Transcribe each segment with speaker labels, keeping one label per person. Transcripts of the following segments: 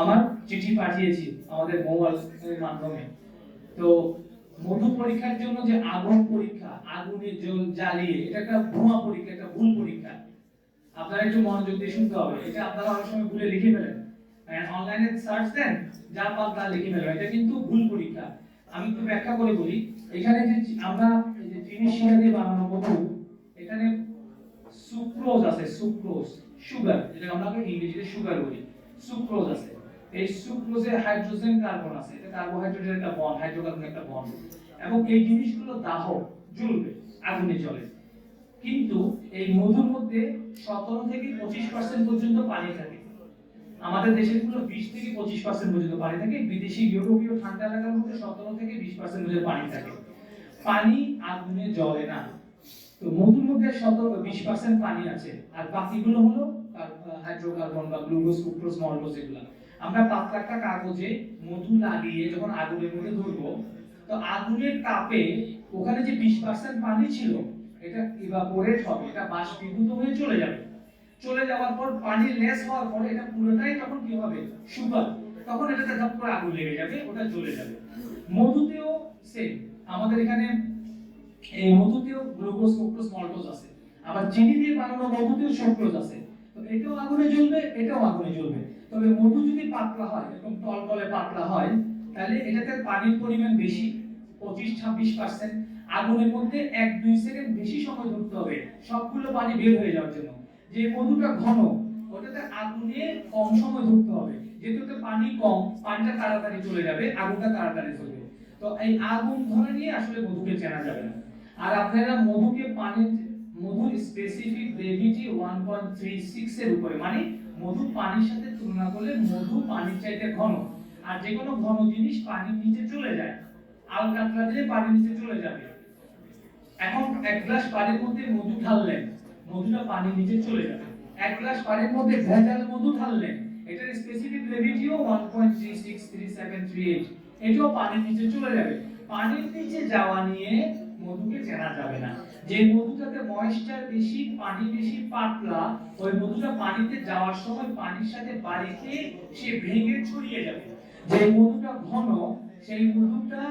Speaker 1: আমার চিঠি পাঠিয়েছি আমাদের মোবাইলের মাধ্যমে। তো মধু পরীক্ষার জন্য যে আগুন পরীক্ষা, আগুনে জ্বালিয়ে, এটা একটা ভুয়া পরীক্ষা একটা ভুল পরীক্ষা। আপনারা একটু মনোযোগ দিয়ে শুনতে হবে। এটা আপনারা অনেক সময় ভুলে লিখে ফেলেন। অনলাইনে সার্চ দেন, যা পান তা লিখে ফেলেন। এটা কিন্তু ভুল পরীক্ষা। আমি একটু ব্যাখ্যা করে বলি। এখানে যে আমরা যে চিনি শিরা দিয়ে বানানো মধু, এখানে সুক্রোজ আছে সুক্রোজ সুগার যেটা আমরা ইংরেজিতে সুগার বলি। সুক্রোজ আছে। এই সুক্রোজে হাইড্রোজেন কার্বন আছে, এটা কার্বোহাইড্রেটের একটা বন্ড হাইড্রোকার্বনের একটা বন্ড এবং এই জিনিসগুলো দাহ, জ্বলবে, আগুনে জ্বলে। কিন্তু এই মধুর মধ্যে সতেরো থেকে পঁচিশ পার্সেন্ট পর্যন্ত পানি থাকে। আমাদের দেশেরগুলো বিশ থেকে পঁচিশ পার্সেন্ট পর্যন্ত পানি থাকে। বিদেশি, ইউরোপীয় ঠান্ডা এলাকার মধ্যে সতেরো থেকে বিশ পার্সেন্ট পর্যন্ত পানি থাকে। পানি আগুনে জ্বলে না। তো মধুর মধ্যে সতেরো বিশ পার্সেন্ট পানি আছে। আর বাকিগুলো হলো হাইড্রোকার্বন বা গ্লুকোজ সুক্রোজ মলকোজ এগুলো। আমরা পাতলা একটা কাগজে মধু লাগিয়ে যখন আগুনের মধ্যে ধরবো, তো আগুনের তাপে ওখানে যে বিশ পার্সেন্ট পানি ছিল, এটা ইভাপোরেট হবে, এটা বাষ্পীভূত হয়ে চলে যাবে। চলে যাওয়ার পর পানি লেস হওয়ার পরে এটা পুরোটাই তখন কি হবে? সুগার তখন এটাতে ধাপ করে আগুন লেগে যাবে, ওটা জ্বলে যাবে। মধুতেও সেম আমাদের এখানে এই মধুতেও গ্লুকোজ সুক্রোজ মল্টোজ আছে। আবার চিনি দিয়ে বানানো মধুতেও সুক্রোজ আছে। এটাও আগুনে জ্বলবে, এটাও আগুনে জ্বলবে। তবে মধু যদি পাতলা হয় এরকম টলটলে পাতলা হয়, তাহলে এটাতে পানির পরিমাণ বেশি পঁচিশ ছাব্বিশ পার্সেন্ট আগুনের মধ্যে এক দুই সেকেন্ড বেশি সময় ধরতে হবে, সবগুলো পানি বের হয়ে যাওয়ার জন্য। যে মধুটা ঘন, ওটাতে আগুনে কম সময় ধরতে হবে। যেহেতু পানি কম, পানিটা তাড়াতাড়ি চলে যাবে, আগুনটা তাড়াতাড়ি চলবে তো এই আগুন ধরে নিয়ে আসলে মধুকে চেনা যাবে না। আর আপনারা মধুকে পানির মধুর স্পেসিফিক গ্রেভিটি 1.36 এর উপরে মানে মধু পানির সাথে তুলনা করলে মধু পানির চাইতে ঘন। আর যে কোনো ঘন জিনিস পানির নিচে চলে যায়। আল কাতলা দিলে পানির নিচে চলে যাবে। এখন এক গ্লাস পানির মধ্যে মধু ঢাললেন, মধুটা পানির নিচে চলে যাবে। এক গ্লাস পানির মধ্যে ভেজাল মধু ঢাললেন, এটার স্পেসিফিক গ্রেভিটিও 1.363738 এটাও পানির নিচে চলে যাবে। পানির নিচে যাওয়া নিয়ে মধুকে চেনা যাবে না। যে মধুটাতে ময়েশ্চার বেশি, পানি বেশি, পাতলা, ওই মধুটা পানিতে যাওয়ার সময় পানির সাথে বাড়িতে সে ভেঙে ছড়িয়ে যাবে। যে মধুটা ঘন, সেই মধুটা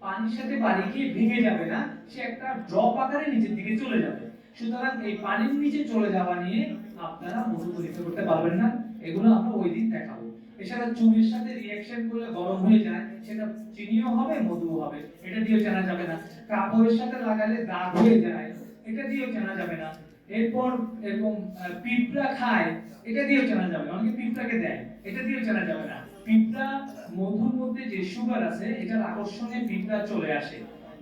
Speaker 1: পানির সাথে বাড়ি গিয়ে ভেঙে যাবে না, সে একটা ড্রপ আকারে নিচের দিকে চলে যাবে। সুতরাং এই পানির নিচে চলে যাওয়া নিয়ে আপনারা মধু পরীক্ষা করতে পারবেন না। এগুলো আমরা ওই দিন দেখাবো। এছাড়া চুনের সাথে রিয়াকশন করলে গরম হয়ে যায়, সেটা চিনিও হবে, মধুও হবে। এটা দিয়েও জানা যাবে না। কাপড়ের সাথে লাগালে দাগ হয়ে যায়, এটা দিয়েও জানা যাবে না। এরপর এরকম পিঁপড়া খায়, এটা দিয়েও জানা যাবে অনেকে পিঁপড়াকে দেয়, এটা দিয়েও জানা যাবে না। পিঁপড়া মধুর মধ্যে যে সুগার আছে, এটার আকর্ষণে পিঁপড়া চলে আসে।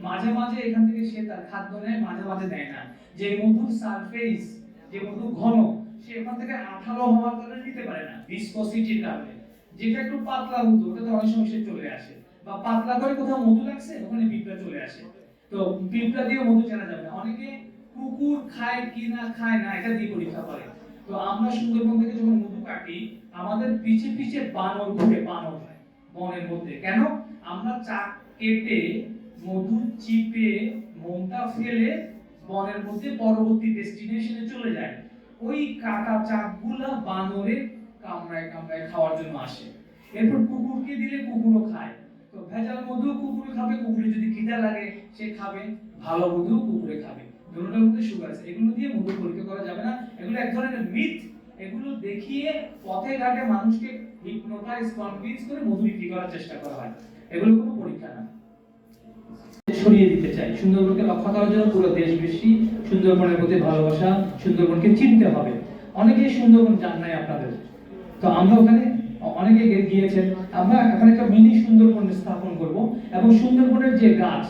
Speaker 1: মাঝে মাঝে এখান থেকে সে তার খাদ্য নেয়, মাঝে মাঝে দেয় না। যে মধুর সারফেস যে মধু ঘন, সে এখান থেকে আঠালো হওয়ার কারণে নিতে পারে না ভিসকসিটির কারণে। যেটা একটু পাতলা মধু, ওটাতে অনেক সময় সে চলে আসে। বা পাতলা করে কোথাও মধু লাগছে, ওখানে পিঁপড়া চলে আসে। তো পিঁপড়া দিয়ে মধু চেনা যাবে না। অনেকে কুকুর খায় কি না খায় না, এটা দিয়ে পরীক্ষা করে। তো আমরা সুন্দরবন থেকে যখন মধু কাটি, আমাদের পিছে পিছে বানর ঘুরে বানর বনের মধ্যে। কেন? আমরা চাক কেটে মধু চিপে মোমটা ফেলে বনের মধ্যে পরবর্তী ডেস্টিনেশনে চলে যায়। ওই কাটা চাকগুলা বানরে কামড়ায় কামড়ায় খাওয়ার জন্য আসে। এরপর কুকুরকে দিলে কুকুরও খায়। ভেজাল মধু কুকুরে খাবে, কুকুরে যদি খিদা লাগে, সে খাবে, ভালো মধু কুকুরে খাবে। দুটোটার মধ্যে সুগার আছে এগুলো দিয়ে মধু পরীক্ষা করা যাবে না। এগুলো এক ধরনের মিথ এগুলো দেখিয়ে পথে ঘাটে মানুষকে হিপনোটাইজ কনভিন্স করে মধু বিক্রি করার চেষ্টা করা হয়। এগুলো কোনো পরীক্ষা না। ছড়িয়ে দিতে চাই। সুন্দরবনকে রক্ষা করার জন্য পুরো দেশবাসী সুন্দরবনের প্রতি ভালোবাসা, সুন্দরবনকে চিনতে হবে। অনেকেই সুন্দরবন জান নাই আপনাদের। তো আমরা ওখানে অনেকে গিয়েছেন। আমরা এখানে একটা মিনি সুন্দরবন স্থাপন করব এবং সুন্দরবনের যে গাছ,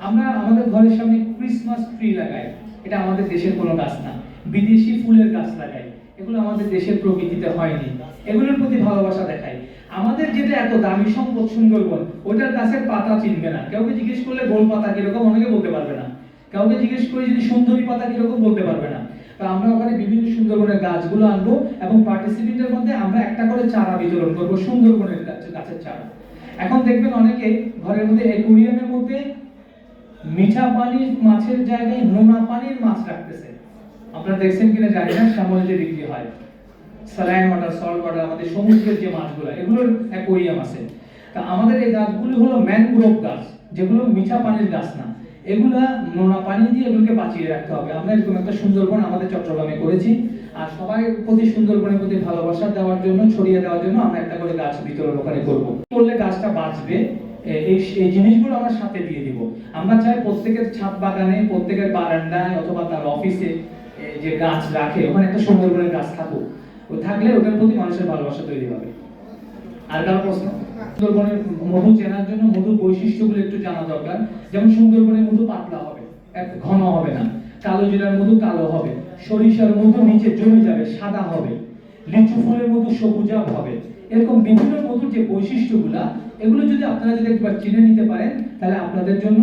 Speaker 1: আমরা আমাদের ঘরের সামনে ক্রিসমাস ট্রি লাগাই। এটা আমাদের দেশের কোনো গাছ না। বিদেশি ফুলের গাছ লাগাই। এগুলো আমাদের দেশের প্রকৃতিতে হয়নি। এগুলোর প্রতি ভালোবাসা দেখাই। আমাদের যেটা এত দামি সম্পদ সুন্দরবন ওটার গাছের পাতা চিনবে না। কাউকে জিজ্ঞেস করলে গোল পাতা কীরকম, অনেকে বলতে পারবে না। কাউকে জিজ্ঞেস করে যদি সুন্দরী পাতা কীরকম, বলতে পারবে না। তো আমরা ওখানে বিভিন্ন সুন্দরবনের গাছগুলো আনব এবং পার্টিসিপেন্টের মধ্যে আমরা একটা করে চারা বিতরণ করব, সুন্দরবনের গাছের চারা। এখন দেখবেন অনেকে ঘরের মধ্যে অ্যাকুরিয়ামের মধ্যে মিঠা পানির মাছের জায়গায় নোনা পানির মাছ রাখতেছে। আপনারা দেখছেন কিনা জানি না শ্যামল যে বিক্রি হয়। স্যালাইন ওয়াটার সল্ট ওয়াটার আমাদের সমুদ্রের যে মাছগুলো, এগুলোর অ্যাকোয়ারিয়াম আছে। তা আমাদের এই গাছগুলি হলো ম্যানগ্রোভ গাছ, যেগুলো মিঠা পানির গাছ না। এগুলা নোনা পানি দিয়ে এগুলোকে বাঁচিয়ে রাখতে হবে। আমরা এরকম একটা সুন্দরবন আমাদের চট্টগ্রামে করেছি। আর সবাই প্রতি সুন্দরবনের প্রতি ভালোবাসা দেওয়ার জন্য, ছড়িয়ে দেওয়ার জন্য আমরা একটা করে গাছ বিতরণ ওখানে করব। করলে গাছটা বাঁচবে? এই জিনিসগুলো আমরা সাথে দিয়ে দিব। আমরা চাই প্রত্যেকের ছাদ বাগানে, প্রত্যেকের বারান্দায় অথবা তার অফিসে যে গাছ রাখে, ওখানে একটা সুন্দরবনের গাছ থাকুক। থাকলে ওটার প্রতি মানুষের ভালোবাসা তৈরি হবে। আর কারও প্রশ্ন? সুন্দরবনের মধু চেনার জন্য মধুর বৈশিষ্ট্যগুলো একটু জানা দরকার। যেমন সুন্দরবনের মধু পাতলা হবে, এক ঘন হবে না। কালো জিরার মধু কালো হবে। সরিষার মধু নিচে জমে যাবে, সাদা হবে। লিচু ফুলের মধু সবুজাব হবে। এরকম বিভিন্ন মধুর যে বৈশিষ্ট্যগুলা, এগুলো যদি আপনারা যদি একবার চিনে নিতে পারেন, তাহলে আপনাদের জন্য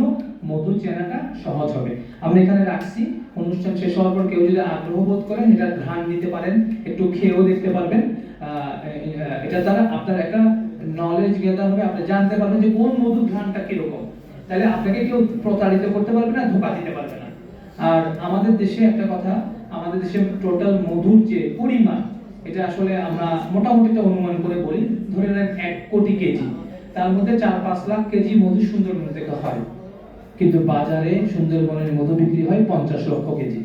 Speaker 1: মধু চেনাটা সহজ হবে। আমরা এখানে রাখছি। অনুষ্ঠান শেষ হওয়ার পর কেউ যদি আগ্রহ বোধ করেন, এটা ঘ্রাণ নিতে পারেন, একটু খেয়েও দেখতে পারবেন। এটা দ্বারা আপনার একটা নলেজ গেদার হবে, আপনি জানতে পারবেন যে কোন মধুর ঘ্রাণটা কীরকম। তাহলে আপনাকে কেউ প্রতারিত করতে পারবে না, ধোকা দিতে পারবে না। আর আমাদের দেশে একটা কথা, আমাদের দেশে টোটাল মধুর যে পরিমাণ, এটা আসলে আমরা মোটামুটি একটা অনুমান করে বলি, ধরে নেন এক কোটি কেজি। তার মধ্যে চার পাঁচ লাখ কেজি মধু সুন্দরবন থেকে হয়। কিন্তু বাজারে সুন্দরবনের মধু বিক্রি হয় পঞ্চাশ লক্ষ কেজি।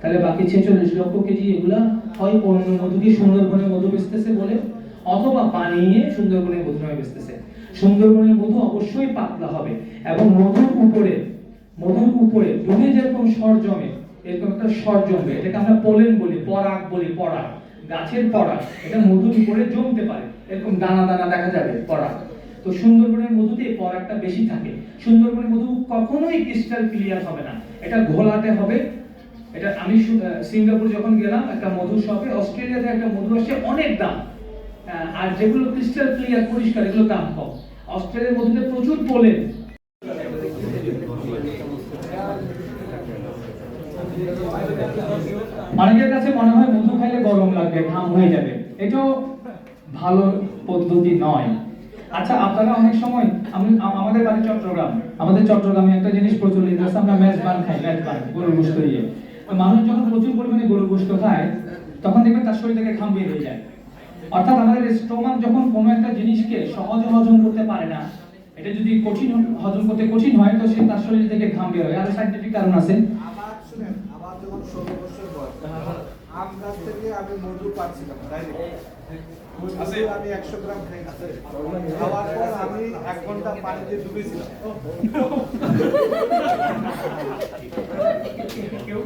Speaker 1: তাহলে বাকি ছেচল্লিশ লক্ষ কেজি এগুলা হয় অন্য মধু কি সুন্দরবনের মধু বেচতেছে বলে অথবা বানিয়ে সুন্দরবনের মধু নামে বেচতেছে। সুন্দরবনের মধু অবশ্যই পাতলা হবে এবং মধুর উপরে মধুর উপরে দুধে যেরকম স্বর জমে, এরকম একটা স্বর জমবে। এটাকে আমরা পোলেন বলি, পরাগ বলি, পরাগ। গাছের পরাগ। এটা মধুর উপরে জমতে পারে। এরকম দানা দানা দেখা যাবে, পরাগ। তো সুন্দরবনের মধুতে পরাগটা বেশি থাকে। সুন্দরবনের মধু কখনোই ক্রিস্টাল ক্লিয়ার হবে না। এটা ঘোলাতে হবে। এটা আমি সিঙ্গাপুর যখন গেলাম, একটা মধু শপে, অস্ট্রেলিয়াতে একটা মধু আসছে অনেক দাম। আর যেগুলো ক্রিস্টাল ক্লিয়ার পরিষ্কার, এগুলো দাম কম। অস্ট্রেলিয়ার মধ্যে প্রচুর পোলেন অনেকের কাছে মনে হয় মধু খাইলে গরম লাগবে, ঘাম হয়ে যাবে। এটাও ভালো পদ্ধতি নয়। আচ্ছা আপনারা অনেক সময়, আমি, আমাদের বাড়ি চট্টগ্রাম। আমাদের চট্টগ্রামে একটা জিনিস প্রচলিত আছে, আমরা মেজবান খাই, মেজবান, গরুর গোস্ত দিয়ে। মানুষ যখন প্রচুর পরিমাণে গরুর গোস্ত খায়, তখন দেখবেন তার শরীর থেকে ঘাম বের হয়ে যায়। অর্থাৎ আমাদের স্টোমাক যখন কোনো একটা জিনিসকে সহজে হজম করতে পারে না এটা যদি কঠিন হজম করতে কঠিন হয় তো সে তার শরীর থেকে ঘাম বের হয়। আরও সাইন্টিফিক কারণ আছে।
Speaker 2: আমার শুনেন আমার যখন ষোলো বছর বয়স আম গাছ থেকে আমি মধু পাচ্ছিলাম ডাইরেক্ট আমি একশো গ্রাম খাইছি খাওয়ার পর আমি এক ঘণ্টা পানিতে ডুবেছিলাম।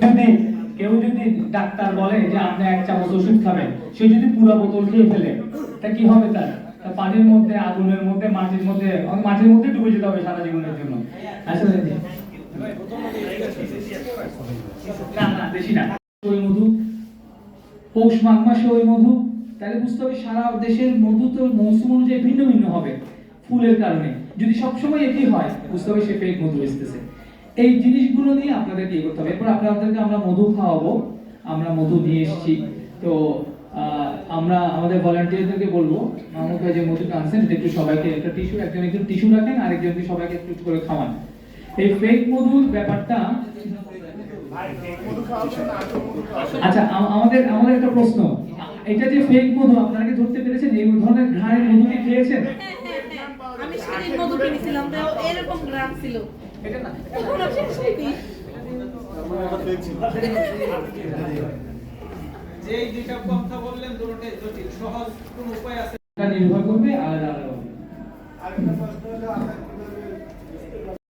Speaker 1: যদি কেউ যদি ডাক্তার বলে যে আপনি এক চামচ ওষুধ খাবেন, সে যদি পুরো বোতল খেয়ে ফেলে, তা কি হবে তার? পানির মধ্যে, আগুনের মধ্যে, মাটির মধ্যে মাটির মধ্যে ডুবে যেতে হবে সারা জীবনের জন্য। আসলে মধু। পৌষ মাঘ মাসে ওই মধু। তাহলে বুঝতে হবে সারা দেশের মধু তো মৌসুম অনুযায়ী ভিন্ন ভিন্ন হবে, ফুলের কারণে। যদি সবসময় একই হয়, বুঝতে হবে সে ফেক মধু এসতেছে এই জিনিসগুলো নিয়ে আপনাদেরকে ইয়ে করতে হবে। এরপর আপনাদেরকে আমরা মধু খাওয়াবো। আমরা মধু নিয়ে এসেছি। তো আমরা আমাদের ভলান্টিয়ারদেরকে বলব মাহমুদ ভাই যে মধুটা আনছেন এটা একটু সবাইকে একটা টিস্যু একজন একটু টিস্যু রাখেন আরেকজনকে সবাইকে একটু করে খাওয়ান। এই ফেক মধুর ব্যাপারটা আচ্ছা আমাদের আমাদের একটা প্রশ্ন। এটা যে ফেক মধু আপনারা কি ধরতে পেরেছেন? এই ধরনের ঘাড়ের মধু কি খেয়েছেন?
Speaker 3: হ্যাঁ, হ্যাঁ, হ্যাঁ। আমি মধু কিনেছিলাম এরকম ছিল।
Speaker 1: এটা না
Speaker 3: শেষ হয়নি
Speaker 4: যে দুইটা কথা বললেন দুটোটাই জটিল। সহজ কোন উপায় আছে?
Speaker 1: নির্ভর করবে আলাদা আলাদা
Speaker 2: আরেকটা প্রশ্ন হলো আমরা